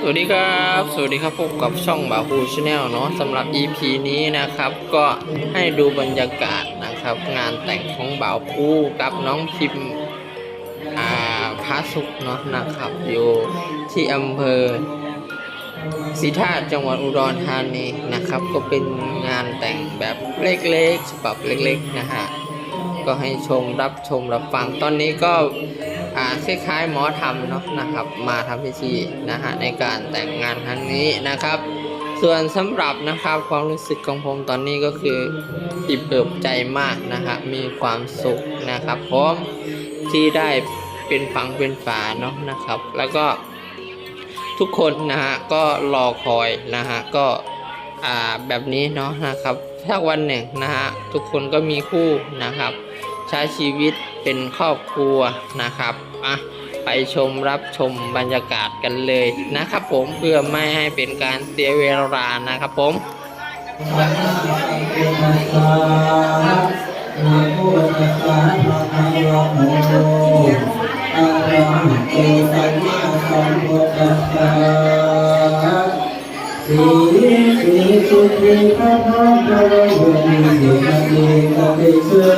สวัสดีครับ สวัสดีครับพบกับช่องบาฮูชาแนลเนาะสำหรับ EP นี้นะครับ ก็ให้ดูบรรยากาศนะครับ งานแต่งของบ่าวคู่กับน้องพิมพ์อ่าพระสุขเนาะนะครับอยู่ที่อำเภอศรีธาตุจังหวัดอุดรธานีนะครับ ก็เป็นงานแต่งแบบเล็กๆฉบับเล็กๆนะฮะก็ให้ชมรับชมรับฟังตอนนี้ก็าคล้ายๆหมอทำเนาะนะครับ มาทำพิธีนะฮะในการแต่งงานครั้งนี้นะครับ ส่วนสำหรับนะครับความรู้สึกของผมตอนนี้ก็คืออิ่มเอิบใจมากนะฮะมีความสุขนะครับผมที่ได้เป็นฝังเป็นฝาเนาะนะครับ แล้วก็ทุกคนนะฮะก็รอคอยนะฮะก็อ่าแบบนี้เนาะนะครับถ้าวันหนึ่งนะฮะทุกคนก็มีคู่นะครับ ใช้ชีวิตเป็นครอบครัวนะครับอะไปชมรับชมบรรยากาศกันเลยนะครับ ผมเพื่อไม่ให้เป็นการเสียเวลานะครับ ผมสีสีสุขีพระพุทธเราเวนีสิกเองก็ได้เชื่อ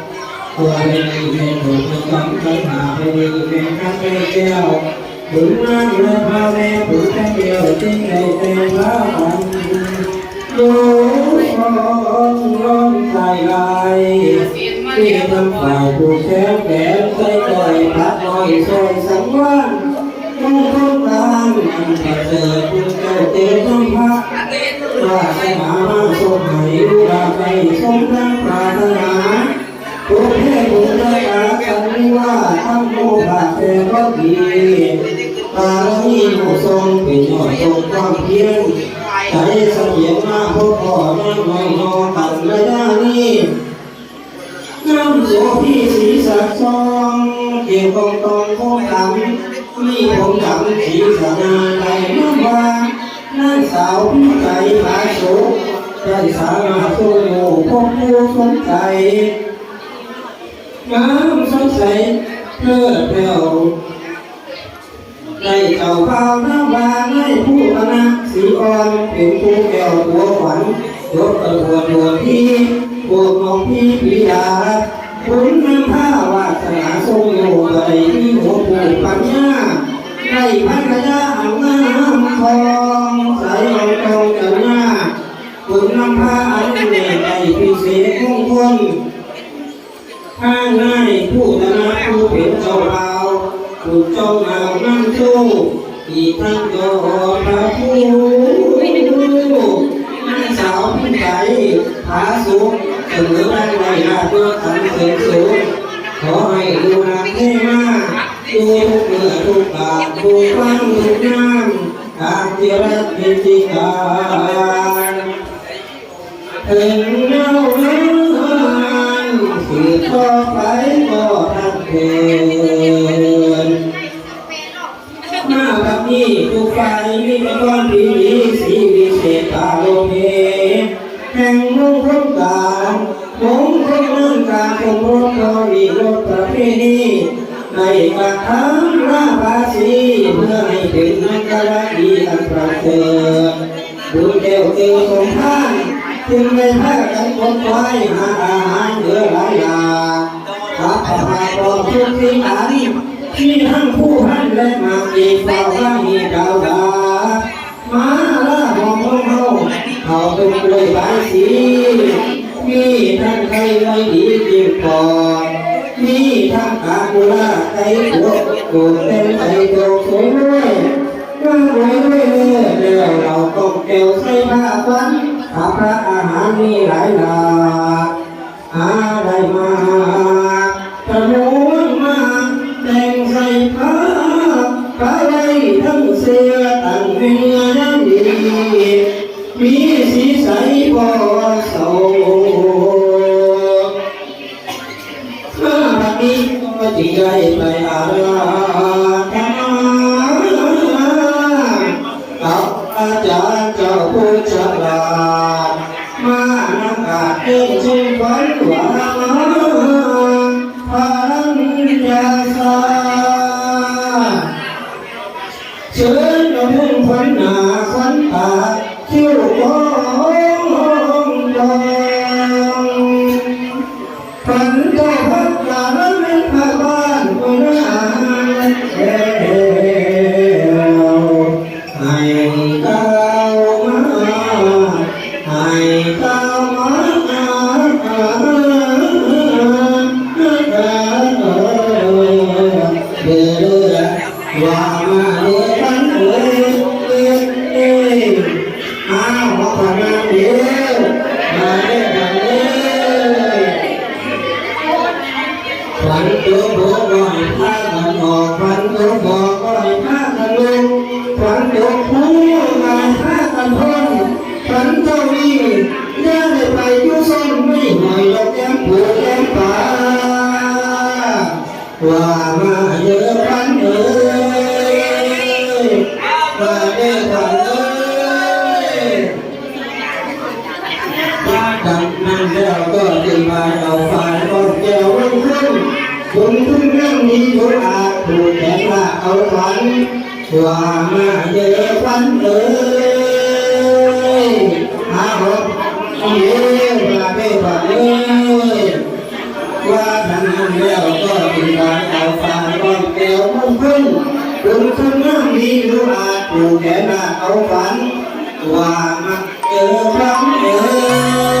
ตุพลังสยามังพลังดันโดลุขันสุขังพลังอาลาหิรหามหาคุณวันนี้ไม่ไม่ปริหารเราดูงานเด็กหมอสุขขอท่านเรื่องคิดเยอะรักษาตาสุขใจให้ดีวันดีที่อายุกโชตัวเป็นเป็นถูกกำลังหาไปดีเป็นข้าพเจ้าถึงนั้นเลยพาแม่ผูกแค่เดียวจึงได้เป็นพระวันโยมร้องใจลายที่ทำฝ่ายผูกแขนแขนใส่ต่อยพัดน้อยซอยสังวานมงคลตามมันประเสริฐคุณเจ้าเตต้นพระว่าสนาสมให้ดูดาไปสมทั้งปรารถนาทุ ซองเกี่ยวกองตองโคดำมีผมดำสีสนาไทยน้ำวางนางสาวพี่ใจหาโสได้สามาโซโยพบผู้สนใจงามสดใสเพื่อเปล่าได้เจ้าพาวน้ำวาให้ผู้คณะสีอ่อนเป็นผู้แก้วตัวขวัญยกกระทวนตัวพี่พวกมองพี่ปิยาคุณนำผ้าว่า สนาทรงโยกได้ที่หัวผู้ปัญญาได้พันยาอังนงามทองใสเอาตรงกันหน้าคุณนำพาอันเนได้พิเศษมงคลข้างในผู้ธนาผู้เป็นเจ้าเราผู้เจ้าเรานั่งสู้อีกทั้งโยพระผู้นั่งสาวพิไก่ผาสุขเสมอได้ไว้ลาเพื่อขันเสริมสูง ขอให้ดูนาเทมาดูทุกเมื่อทุกบาทดูฟังทุกน้ำตามที่รักเป็นที่การถึงเงาเรื่องสือต่อไปก็ทันเพ ในกระทำราภาษีเพื่อให้เป็นนักการดีอันประเสริฐดูเดียวเจอสงทานจึงได้พากันกดไว้หาอาหารเหลือหลายอย่างรับประทานรอทุกสิ่งอันที่ทั้งผู้ท่านและมาอีกต่อว่ามีดาวดามาละหอมองเขาเขาเป็นกล้วยใบสีมีทั้งไข่ไว้ดีจิ้มก่อนมี ทั้งอากุลาไก่ตัวโดดเต็มไก่โดดสวยด้วยว่าไว้ด้วยเดี๋ยวเราต้องเกลใส่ผ้าฟันข้าพระอาหารมีหลายหลากหาได้มา ดังนั้นแล้วก็จึงมาเอาฝ่ายก้อนแก้วลงขึ้นคุณพึ่งนั่งนี้ทุกอาถูกแขนว่าเอาฝันว่ามาเยอะฝันเอ้ยหาหกเยี่ยมาได้ฝันเอ้ยว่าดังนั้นแล้วก็จึงมาเอาฝ่ายก้อนแก้วลงขึ้นคุณพึ่งนั่งนี้ทุกอาถูกแขนว่าเอาฝันว่ามาเจอครั้งเอ้ย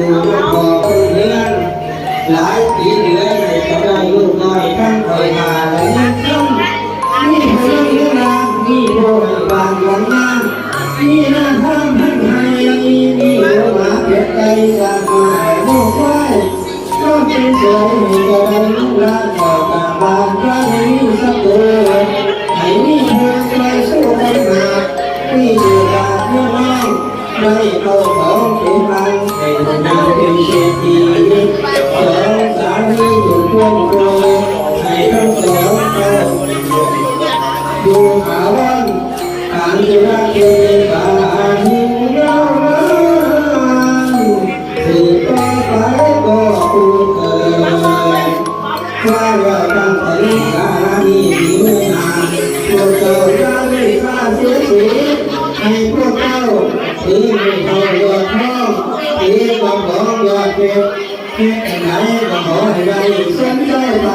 ได้ลูกหลานก็ตามบ้านก็ไม่มีสักตัวให้มีเธอไปสู้กันมานี่เดือดเมื่อน้องข้าของเป็นพันให้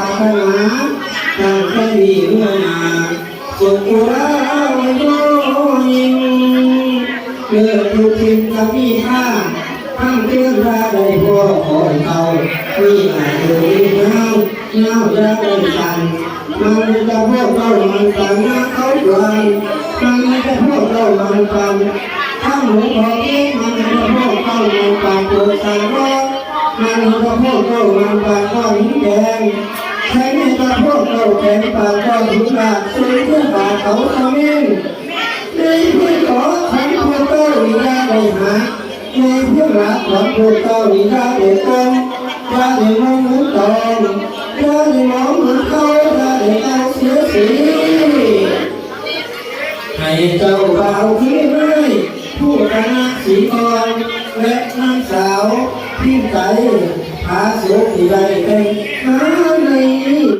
ารถนาตั้งใจดีเมื่อนาสุขราวิโยยิงเมื่อทุกสิ่งจะมีค่าทั้งเรื่องราวใดพอขอเขามีอายุยืนยาวเงาจะเป็นสันมันจะพวกเรามันปังนะเขาดวนมันจะพวกเรามันปังถ้าหมูพอเองมันจะพวกเรามันปังตัวสังว่า มันก็พวกเรามันปากก้อนหินแดงใครไม่ตาพวกเราแข็งปากก้อนหินบาดซื้อเพื่อปากเขาทำเองในเพื่อขอขันพวกเราวิญญาณได้หาในเพื่อรักของพวกเราวิญญาณได้ตรงอย่าได้มองเหมือนตองอย่าได้มองเหมือนเขาอย่าได้เอาเสียสีให้เจ้าบ่าวพี่เอ้ยผู้คณะสีอ่อนและนางสาว พี่ไก่หาสุ